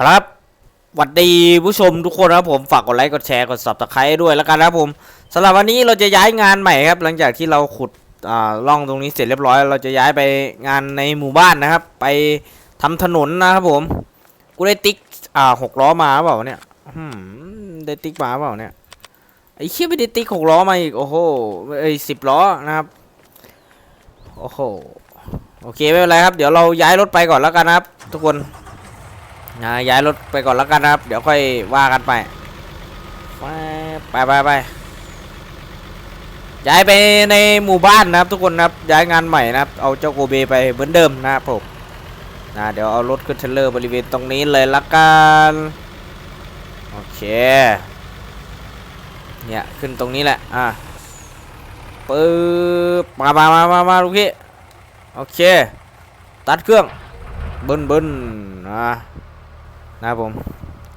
ครับหวัดดีผู้ชมทุกคนนะครับผมฝากกดไลค์กดแชร์กด subscribe ด้วยแล้วกันนะครับผมสำหรับวันนี้เราจะย้ายงานใหม่ครับ หลังจากที่เราขุดอ่าร่องตรงนี้เสร็จเรียบร้อย เราจะย้ายไปงานในหมู่บ้านนะครับ ไปทำถนนนะครับผมกูได้ติ๊กอ่าหกล้อมาเปล่าเนี่ยอืมได้ติ๊กมาเปล่าเนี่ยไอ้เชี่ยไม่ได้ติ๊กหกล้อมาอีกโอ้โหเอ้สิบล้อนะครับโอ้โหโอเคไม่เป็นไรครับ เดี๋ยวเราย้ายรถไปก่อนแล้วกันนะครับ ทุกคน นะย้ายรถไปก่อนแล้วกันนะครับ เดี๋ยวค่อยว่ากันไป ไปไปไปย้ายไปในหมู่บ้านนะครับ ทุกคนนะครับย้ายงานใหม่นะครับ เอาเจ้าโกเบไปเหมือนเดิมนะครับผมนะเดี๋ยวเอารถขึ้นเทรลเลอร์บริเวณตรงนี้เลยละกันโอเคเนี่ยขึ้นตรงนี้แหละอะปึ๊บมามามามามาลูกพี่โอเค ตัดเครื่องบิ้ลเบิ้ลนะ นะครับผม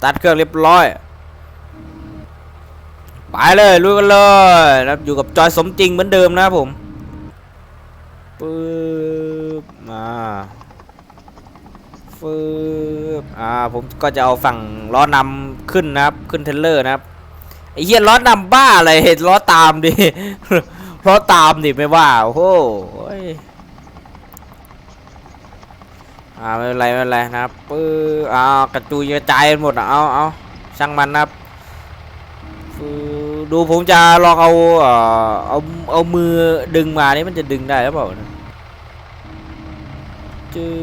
ตัดเครื่องเรียบร้อย ไปเลยลุยกันเลยนะอยู่กับจอยสมจริงเหมือนเดิมนะครับผมปึ๊บมาฟืบอ่าผมก็จะเอาฝั่งล้อนำขึ้นนะครับ ขึ้นเทรลเลอร์นะครับไอ้เหี้ยล้อนำบ้าอะไรเห็นล้อตามดิล้อตามดิไม่ว่าโอ้โห อ่าไม่เป็นไรไม่เป็นไรนะครับปื้ออ่ากระจุยกระจายหมดอะเอาเอาช่างมันนะครับฟืบดูผมจะลองเอาเออเอาเอามือดึงมานี่มันจะดึงได้หรือเปล่านะจือ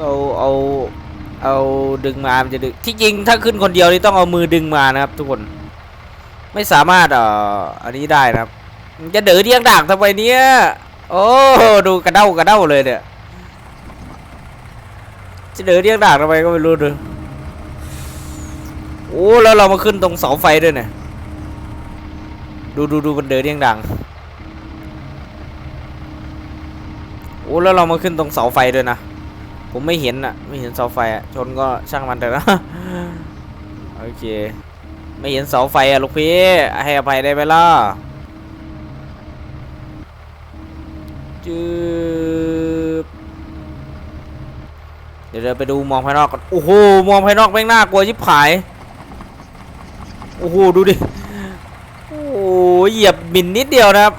เอาเอาเอาดึงมามันจะดึงที่จริงถ้าขึ้นคนเดียวนี่ต้องเอามือดึงมานะครับ ทุกคน ไม่สามารถเอ่ออันนี้ได้นะครับ จะเดือดเดียงด่างทำไมเนี้ยโอ้ดูกระเด้ากระเด้าเลยเนี่ย จะเดินเรียกด่างทำไมก็ไม่รู้เลยโอ้แล้วเรามาขึ้นตรงเสาไฟด้วยเนี่ยดูดูดูมันเดินเรียงด่างโอ้แล้วเรามาขึ้นตรงเสาไฟด้วยนะผมไม่เห็นอะไม่เห็นเสาไฟอะชนก็ช่างมันเถอะนะโอเค ไม่เห็นเสาไฟอะลูกพี่ให้อภัยได้ไหมล่ะจืบ เดี๋ยวเราไปดูมองภายนอกก่อนโอ้โหมองภายนอกแม่งน่ากลัวชิบหายโอ้โหดูดิโอ้โหเหยียบบินนิดเดียวนะครับ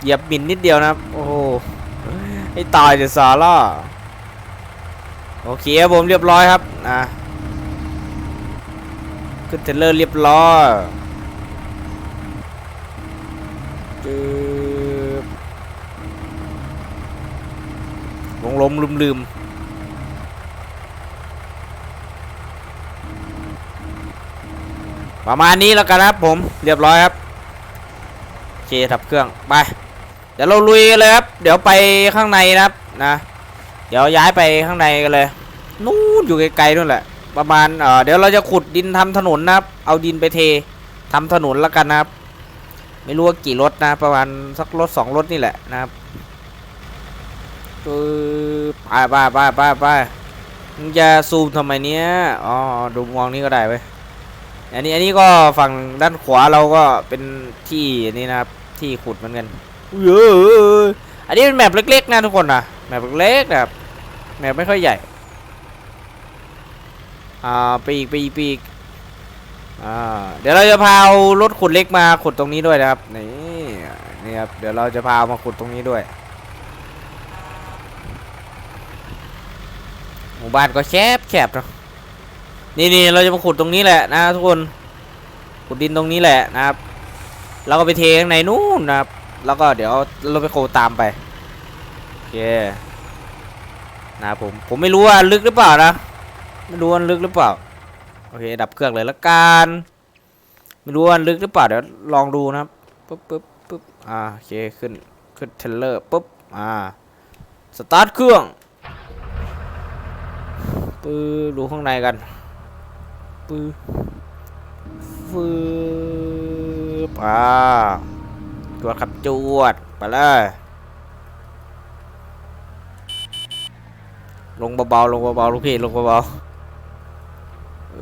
เหยียบบินนิดเดียวนะครับโอ้โหให้ตายเดี๋ยวสาล่ะโอเคครับผมเรียบร้อยครับนะขึ้นเทรลเลอร์เรียบร้อย ลงลมลืมลืมประมาณนี้แล้วกันนะครับผมเรียบร้อยครับโอเคทับเครื่องไปเดี๋ยวเราลุยเลยครับเดี๋ยวไปข้างในนะครับนะ เดี๋ยวย้ายไปข้างในกันเลยนู่นอยู่ไกลๆนู่นแหละ ประมาณเเดี๋ยวเราจะขุดดินทำถนนนะครับ เอาดินไปเททำถนนแล้วกันนะครับ ไม่รู้ว่ากี่รถนะ ประมาณสักรถสองรถนี่แหละนะครับ ปึ๊บไปไปไปไปไปมึงจะซูมทำไมเนี้ยอ๋อดูมองนี่ก็ได้เว้ยอันนี้อันนี้ก็ฝั่งด้านขวาเราก็เป็นที่นี่นะครับที่ขุดเหมือนกันเยอะอันนี้เป็นแมปเล็กๆนะทุกคนนะแมปเล็กๆนะครับแมปไม่ค่อยใหญ่อ่าปีกปีกปีกอ่าเดี๋ยวเราจะพาเอารถขุดเล็กมาขุดตรงนี้ด้วยนะครับนี่นี่ครับเดี๋ยวเราจะพามาขุดตรงนี้ด้วย มู่บ้านก็แคบแคบเนาะนี่นี่เราจะมาขุดตรงนี้แหละนะทุกคนขุดดินตรงนี้แหละนะครับเราก็ไปเทข้างในนู่นนะครับ แล้วก็เดี๋ยวเราไปโคตามไปโอเคนะครับผมผมไม่รู้ว่าลึกหรือเปล่านะไม่รู้ว่าลึกหรือเปล่าโอเคดับเครื่องเลยละกันไม่รู้ว่าลึกหรือเปล่าเดี๋ยวลองดูนะครับปุ๊บปุ๊บปุ๊บอ่าโอเคขึ้นขึ้นเทเลอร์ปุ๊บอ่าสตาร์ทเครื่อง ปื้อดูข้างในกันปื้อฟืบอ่าจวดครับจวด ไปเลย ลงเบาๆลงเบาๆลูกพี่ลงเบาๆเอ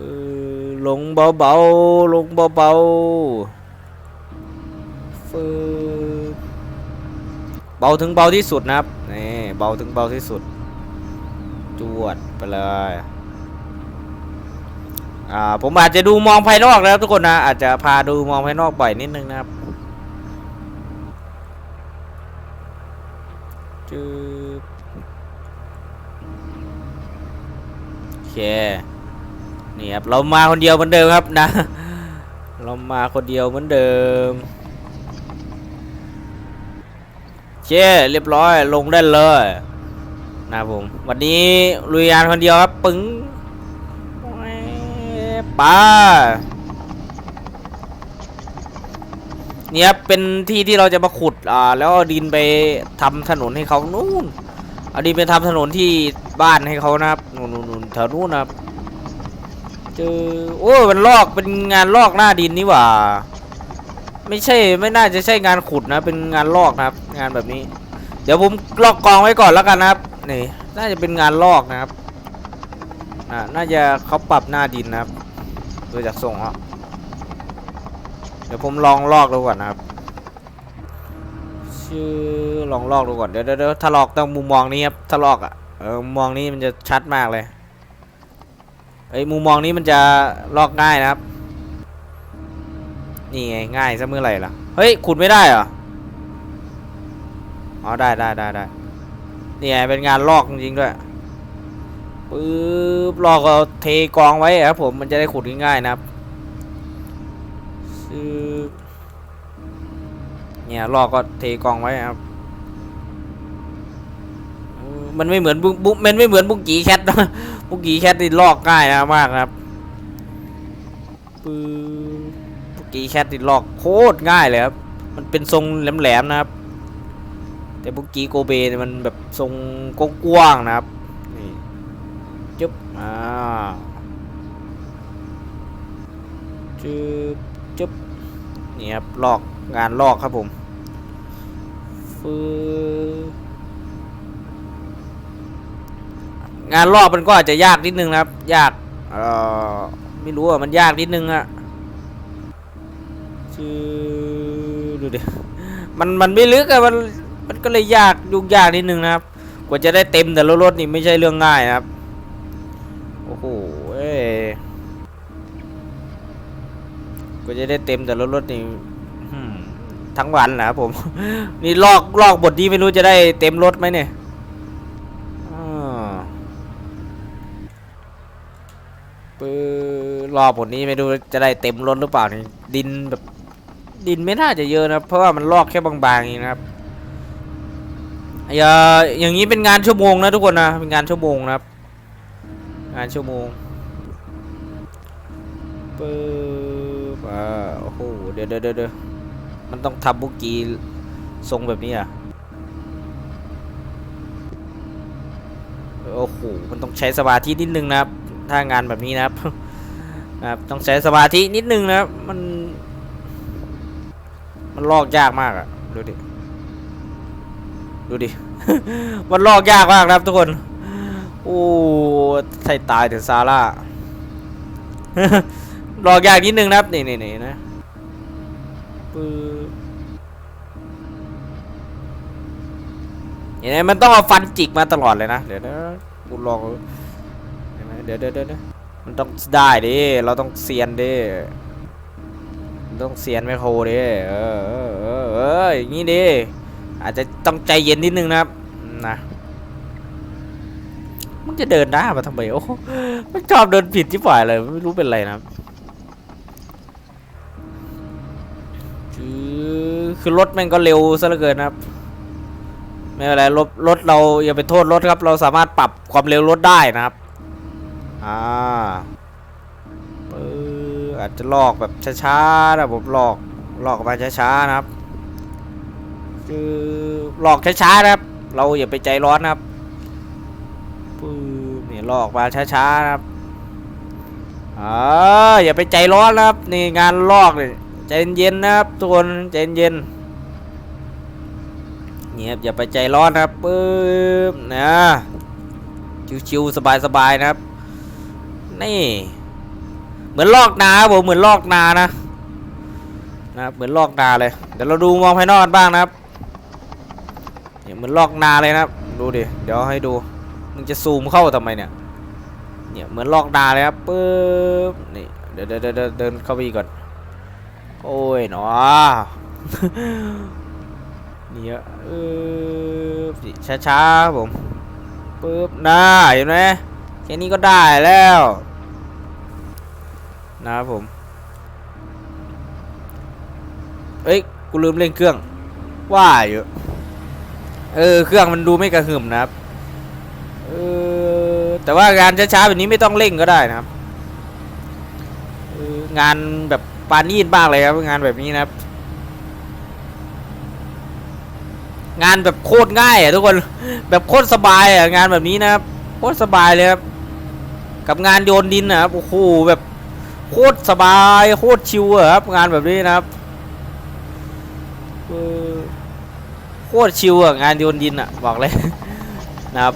อลงเบาๆลงเบาๆฟืบเบาถึงเบาที่สุดนะครับนี่เบาถึงเบาที่สุด จวดไปเลยอ่าผมอาจจะดูมองภายนอกนะครับทุกคนนะอาจจะพาดูมองภายนอกบ่อยนิดนึงนะครับจึ๊บโอเคนี่ครับเรามาคนเดียวเหมือนเดิมครับนะ เรามาคนเดียวเหมือนเดิมเช่เรียบร้อยลงได้เลย นะผม วันนี้ลุยงานคนเดียวครับ ปึ้งป้าเนี่ยเป็นที่ที่เราจะมาขุดอ่าแล้วเอาดินไปทำถนนให้เขานู่นเอาดินไปทำถนนที่บ้านให้เขานะครับนู่นนู่นแถวนู้นนะครับเจอโอ้ยมันลอกเป็นงานลอกหน้าดินนี่หว่า ไม่ใช่ไม่น่าจะใช่งานขุดนะ เป็นงานลอกนะครับ งานแบบนี้ เดี๋ยวผมลอกกองไว้ก่อนแล้วกันนะครับ นี่น่าจะเป็นงานลอกนะครับอ่าน่าจะเขาปรับหน้าดินนะครับโดยจากทรงอะเดี๋ยวผมลองลอกดูก่อนนะครับชื่อลองลอกดูก่อนเดี๋ยวเดี๋ยวถ้าลอกต้องมุมมองนี้ครับถ้าลอกอะเออมุมมองนี้มันจะชัดมากเลยไอ้ยมุมมองนี้มันจะลอกง่ายนะครับ นี่ไงง่ายซะเมื่อไหร่ล่ะ เฮ้ยขุดไม่ได้เหรอ อ๋อได้ได้ได้ได้ นี่ไงเป็นงานลอกจริงๆด้วยปึ๊บลอกเอาเทกองไว้ครับผมมันจะได้ขุดง่ายๆนะครับเนี่ยลอกก็เทกองไว้ครับมันไม่เหมือนบุบุมันไม่เหมือนบุกกี้แคทนะบุกกี้แคทนี่ลอกง่ายนะมากนะครับปึ๊บบุกกี้แคทนี่ลอกโคตรง่ายเลยครับมันเป็นทรงแหลมๆนะครับ แต่บุกกี้โกเบนมันแบบทรงกว้างนะครับ นี่จึ๊บ อ่าจึ๊บจึ๊บ นี่ครับ ลอกงานลอกครับผมฟืงานลอกมันก็อาจจะยากนิดนึงนะครับ ยาก เอ่อ ไม่รู้อะ มันยากนิดนึงอะชื่อดูดิ มัน มันไม่ลึกอะมัน มันก็เลยยากยุ่งยากนิดนึงนะครับ กว่าจะได้เต็มแต่ละรถนี่ไม่ใช่เรื่องง่ายนะครับ โอ้โหเอ้กว่าจะได้เต็มแต่ละรถนี่ทั้งวันนะครับผม นี่ลอกลอกบทนี้ไม่รู้จะได้เต็มรถไหมเนี่ยอ่าปื้อรอบบทนี้ไม่รู้จะได้เต็มรถหรือเปล่านี่ดินแบบดินไม่น่าจะเยอะนะเพราะว่ามันลอกแค่บางๆเองนะครับ อย่าอย่างนี้เป็นงานชั่วโมงนะทุกคนนะเป็นงานชั่วโมงนะครับ งานชั่วโมงปึ๊บอ่าโอ้โหเดี๋ยวเดี๋ยวเดี๋ยวมันต้องทำบุกีทรงแบบนี้อะโอ้โหมันต้องใช้สมาธินิดนึงนะครับ ถ้างานแบบนี้นะครับครับต้องใช้สมาธินิดนึงนะครับมัน มันลอกยากมากอะดูดิ ดูดิ มันลอกยากมากนะครับทุกคน โอ้ใส่ตายถึงซาร่าลอกยากนิดนึงนะครับ นี่นี่นี่นะปึ๊เห็นไหมมันต้องเอาฟันจิกมาตลอดเลยนะ เดี๋ยวนะกูลองเห็นไหมเดี๋ยวเดี๋ยวเดี๋ยวมันต้องได้ดิ เราต้องเซียนดิ ต้องเซียนไมโครดิ เออเออเออเอออย่างนี้ดิ อาจจะต้องใจเย็นนิดนึงนะครับนะมันจะเดินหน้ามาทำไมโอ้มันชอบเดินผิดที่ฝ่ายเลยไม่รู้เป็นไรนะครับคือคือรถแม่งก็เร็วซะเหลือเกินนะครับไม่เป็นไรรถรถเราอย่าไปโทษรถครับ เราสามารถปรับความเร็วรถได้นะครับอ่าอาจจะลอกแบบช้าๆนะผมลอกลอกออกมาช้าๆนะครับ คือหลอกช้าๆนะครับ เราอย่าไปใจร้อนนะครับปื้มนี่หลอกมาช้าๆนะครับอ่าอย่าไปใจร้อนนะครับนี่งานลอกเนี่ยใจเย็นๆนะครับทุกคนใจเย็นเงียบอย่าไปใจร้อนนะครับปื้มนะชิวๆสบายๆนะครับ นี่เหมือนลอกนาครับผมเหมือนลอกนานะนะครับเหมือนลอกนาเลยเดี๋ยวเราดูมองภายนอกบ้างนะครับ เหมือนลอกนาเลยนะครับ ดูดิ เดี๋ยวให้ดู มึงจะซูมเข้าทำไมเนี่ย เนี่ยเหมือนลอกนาเลยครับปึ๊บ นี่เดี๋ยวเดี๋ยวเดินเดินเข้าไปก่อน โอ้ยหนอเนี่ยเออช้าๆผมปึ๊บน่าเห็นไหมแค่นี้ก็ได้แล้ว นะครับผม เอ้ย กูลืมเล่นเครื่อง ว่าอยู่ เออเครื่องมันดูไม่กระหึ่มนะครับเออแต่ว่างานช้าๆแบบนี้ไม่ต้องเร่งก็ได้นะครับอองานแบบปานีดบ้างเลยครับงานแบบนี้นะครับ งานแบบโคตรง่ายอะทุกคนแบบโคตรสบายอะงานแบบนี้นะครับโคตรสบายเลยครับกับงานโยนดินนะครับโอ้โหแบบโคตรสบายโคตรชิวอะครับงานแบบนี้นะครับ ตรชิวอะงานโยนดินอะบอกเลยนะครับ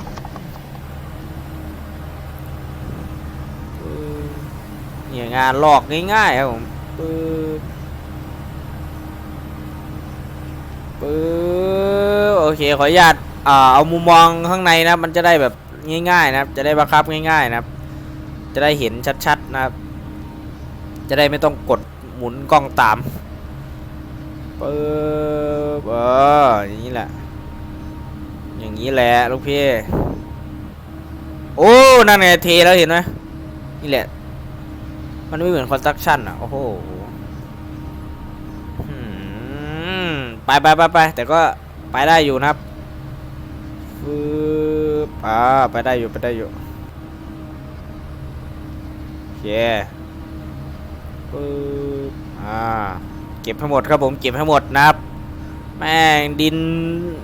เนี่ยงานลอกง่ายๆครับผมปึ๊บปึ๊บโอเคขออนุญาตอ่าเอามุมมองข้างในนะมันจะได้แบบง่ายๆนะครับ จะได้บังคับง่ายๆนะครับ จะได้เห็นชัดๆนะครับ จะได้ไม่ต้องกดหมุนกล้องตาม ปึ๊บเอออย่างนี้แหละ อย่างนี้แหละลูกพี่โอ้นั่นไงเทแล้วเห็นไหมนี่แหละ มันไม่เหมือนคอนสตรักชั่นอะ โอ้โหไปไปไปไปแต่ก็ไปได้อยู่นะครับปึ๊บอ่าไปได้อยู่ไปได้อยู่โอเคปึ๊บอ่า เก็บให้หมดครับผมเก็บให้หมดนะครับ แม่งดิน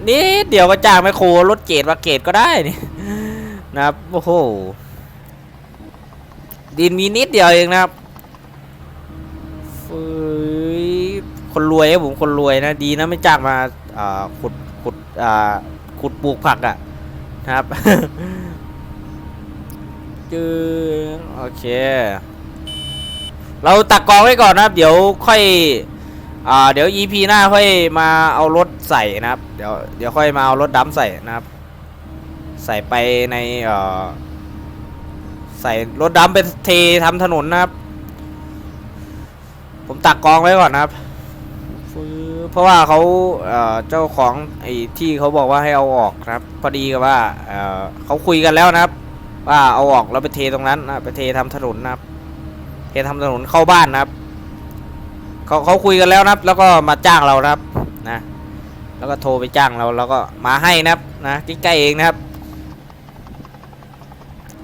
นิดเดียวก็จ้างแมคโครรถเกรดมาเกรดก็ได้นี่นะครับโอ้โหดินมีนิดเดียวเองนะครับฟื้ยคนรวยครับผมคนรวยนะดีนะไม่จ้างมาขุดขุดขุดปลูกผักอะ่ะนะครับจือโอเค เราตักกองไว้ก่อนนะครับ เดี๋ยวค่อย อ่าเดี๋ยว EP หน้าค่อยมาเอารถใส่นะครับ เดี๋ยวเดี๋ยวค่อยมาเอารถดำใส่นะครับ ใส่ไปในเอ่อใส่รถดำไปเททำถนนนะครับ ผมตักกองไว้ก่อนนะครับ เพราะว่าเขาเอ่อเจ้าของไอ้ที่เขาบอกว่าให้เอาออกครับ พอดีกับว่าเอ่อเขาคุยกันแล้วนะครับ ว่าเอาออกแล้วไปเทตรงนั้นนะไปเททำถนนนะครับ เททำถนนเข้าบ้านนะครับ เขาเขาคุยกันแล้วนะครับ แล้วก็มาจ้างเรานะครับนะ แล้วก็โทรไปจ้างเราแล้วก็มาให้นะครับนะใกล้ๆเองนะครับ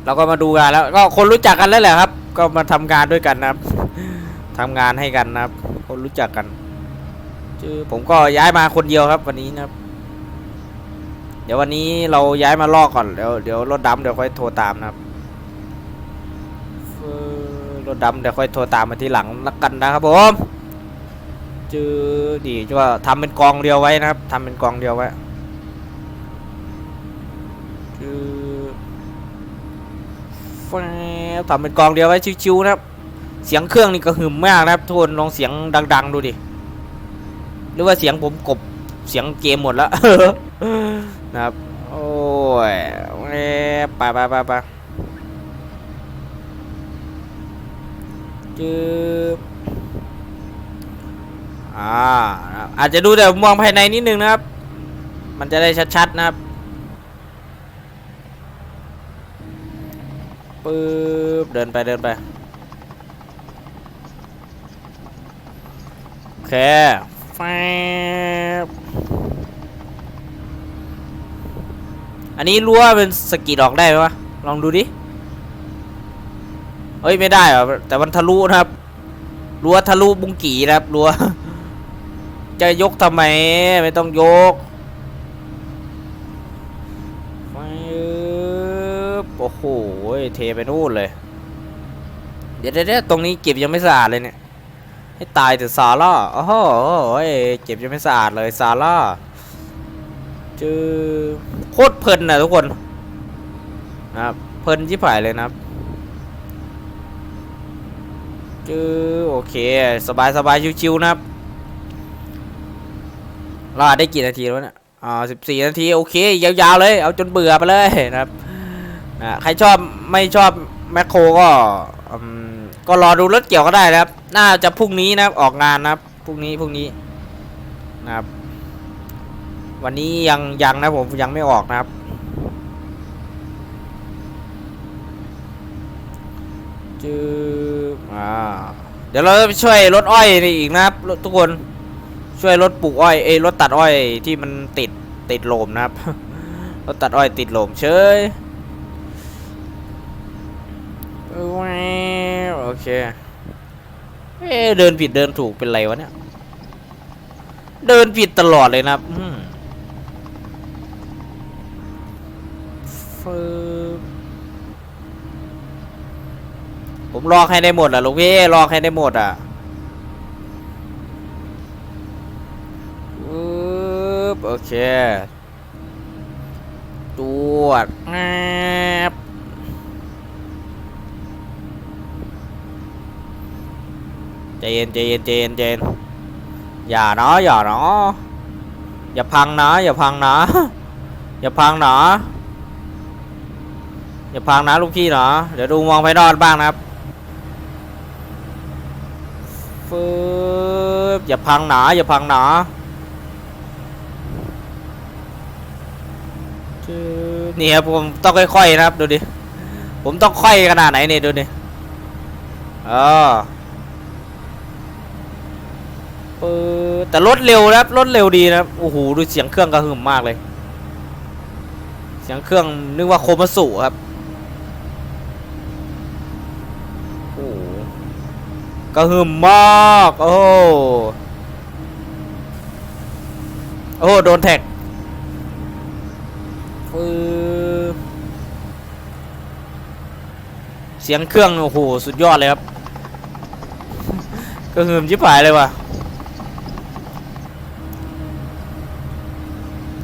เราก็มาดูงานแล้วก็คนรู้จักกันแล้วแหละครับ ก็มาทำงานด้วยกันนะครับทำงานให้กันนะครับ คนรู้จักกันชื่อผมก็ย้ายมาคนเดียวครับ วันนี้นะครับ เดี๋ยววันนี้เราย้ายมาลอกก่อนเดี๋ยวเดี๋ยวรถดำเดี๋ยวค่อยโทรตามนะครับรถดำเดี๋ยวค่อยโทรตามมาทีหลังละกันนะครับผม จือดีจว่าทำเป็นกองเดียวไว้นะครับทำเป็นกองเดียวไว้จือทำเป็นกองเดียวไว้ชิวๆนะครับ เสียงเครื่องนี่ก็หึมมากนะครับทุกคนลองเสียงดัง ๆ ดูดิหรือว่าเสียงผมกบเสียงเกมหมดแล้วนะครับโอ้ยไปไปไปไปจืบ อ่าอาจจะดูแต่มองภายในนิดนึงนะครับ มันจะได้ชัดๆนะครับปึ๊บเดินไปเดินไปโอเคแฟบอันนี้รั้วเป็นสกีดออกได้ไหมวะ ลองดูดิเฮ้ยไม่ได้หรอแต่มันทะลุนะครับรั้วทะลุบุงกี่นะครับรั้ว จะยกทำไม ไม่ต้องยกแฟโอ้โหเทไปนู่นเลยเดี๋ยวเดี๋ยวเดี๋ยวตรงนี้เก็บยังไม่สะอาดเลยเนี่ย ให้ตายแต่ซาร่าโอ้โหเก็บยังไม่สะอาดเลยซาร่าเจอโคตรเพลินนะทุกคนนะครับเพลินที่ผายเลยนะครับเจอโอเค สบายสบายชิวๆนะครับ เราอัดได้กี่นาทีแล้วเนี่ยอ่าสิบสี่นาทีโอเค ยาวๆเลย เอาจนเบื่อไปเลยนะครับนะใครชอบไม่ชอบแมคโครก็ก็รอดูรถเกี่ยวก็ได้นะครับ น่าจะพรุ่งนี้นะครับออกงานนะครับพรุ่งนี้พรุ่งนี้นะครับ วันนี้ยังยังนะผมยังไม่ออกนะครับจืออ่าเดี๋ยวเราจะไปช่วยรถอ้อยนี่อีกนะครับรถทุกคน ช่วยรถปลูกอ้อยเอยรถตัดอ้อยที่มันติดติดโลมนะครับ รถตัดอ้อยติดโลมเฉยโอเค เอ๊ะเดินผิดเดินถูกเป็นไรวะเนี่ย เดินผิดตลอดเลยนะครับอืมฟึบผมลอกให้ได้หมดอะลูกพี่ลอกให้ได้หมดอะ โอเคตรวจแอบใจเย็นใจเย็นใจเย็นใจเย็นอย่าเนาะอย่าเนาะอย่าพังนะอย่าพังนะอย่าพังนะอย่าพังนะลูกพี่เนาะเดี๋ยวดูมองไปนอนบ้างนะครับฟึบอย่าพังหนาอย่าพังหนาจืด นี่ครับผมต้องค่อยๆนะครับดูดิ ผมต้องค่อยขนาดไหนเนี่ยดูดิเออแต่รถเร็วนะครับรถเร็วดีนะครับโอ้โหดูเสียงเครื่องกระหึ่มมากเลย เสียงเครื่องนึกว่าโคมาสุครับโอ้โหกระหึ่มมากโอ้โอ้โหโดนแท็ก ฟืบเสียงเครื่องโอ้โหสุดยอดเลยครับกระหึ่มชิบหายเลยว่ะ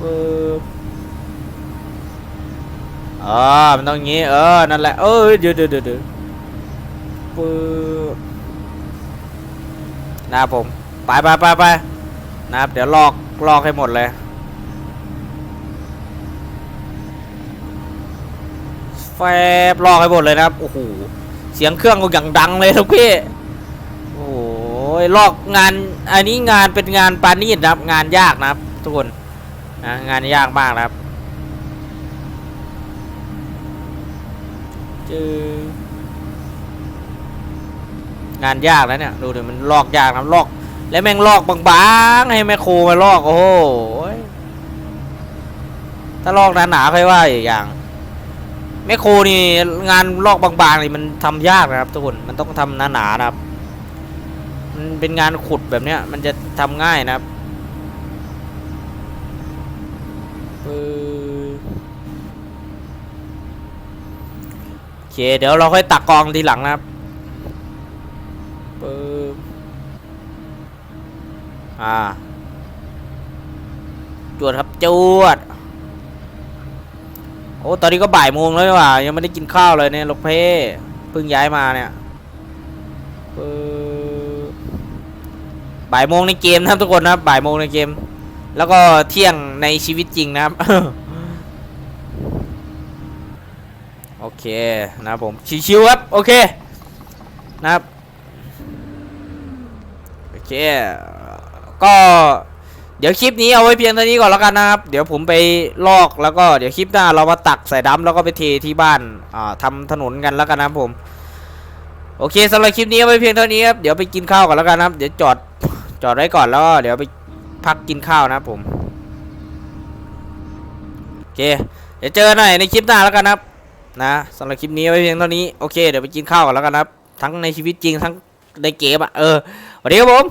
ฟืบอ่ามันต้องงี้ เออ นั่นแหละ เอ้ยเดี๋ยวเดี๋ยวเดี๋ยวเดี๋ยวฟืบนะผม ไปไปไปไปนะครับ เดี๋ยวลอก ลอกให้หมดเลย แฟบลอกให้หมดเลยนะครับโอ้โหเสียงเครื่องก็อย่างดังเลยทุกพี่โอ้ยลอกงานอันนี้งานเป็นงานปานีตนะครับ งานยากนะครับ ทุกคนนะงานยากมากนะครับเจองานยากแล้วเนี่ยดูดิมันลอกยากนะลอก แล้วแม่งลอกบางๆให้แม่โคมาลอกโอ้โหถ้าลอกหนาๆค่อยว่าอีกอย่าง แม่โคนี่งานลอกบางๆนี่มันทำยากนะครับทุกคนมันต้องทำหนาๆนะครับ มันเป็นงานขุดแบบเนี้ย มันจะทำง่ายนะครับโอเคเดี๋ยวเราค่อยตักกองทีหลังนะครับปึ๊บอ่าจวดครับจวด โอ้ตอนนี้ก็บ่ายโมงแล้วนี่หว่า ยังไม่ได้กินข้าวเลยเนี่ยลูกเพ่เพิ่งย้ายมาเนี่ยบ่ายโมงในเกมนะครับทุกคนนะบ่ายโมงในเกม แล้วก็เที่ยงในชีวิตจริงนะครับโอเคนะผมชิวๆครับโอเคนะครับโอเคก็ เดี๋ยวคลิปนี้เอาไว้เพียงเท่านี้ก่อนแล้วกันนะครับ เดี๋ยวผมไปลอกแล้วก็เดี๋ยวคลิปหน้าเรามาตักใส่ดัมแล้วก็ไปเทที่บ้านอ่าทำถนนกันแล้วกันนะครับผม โอเคสำหรับคลิปนี้เอาไว้เพียงเท่านี้ครับ เดี๋ยวไปกินข้าวก่อนแล้วกันนะครับ เดี๋ยวจอดจอดไว้ก่อนแล้วก็เดี๋ยวไปพักกินข้าวนะครับผม โอเค เดี๋ยวเจอกันหน่อยในคลิปหน้าแล้วกันนะครับ นะสำหรับคลิปนี้เอาไว้เพียงเท่านี้ โอเค เดี๋ยวไปกินข้าวก่อนแล้วกันนะครับ ทั้งในชีวิตจริงทั้งในเกมอะ เออสวัสดีครับผม